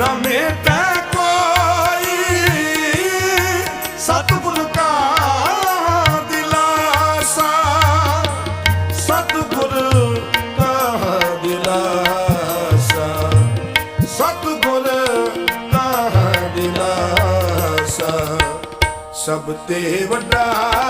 ਸਤਿਗੁਰ ਕਾ ਸਤਿਗੁਰ ਕਾ ਸਤਿਗੁਰ ਕਾ ਦਿਲਾਸਾ। ਸਭ ਤੇ ਵੱਡਾ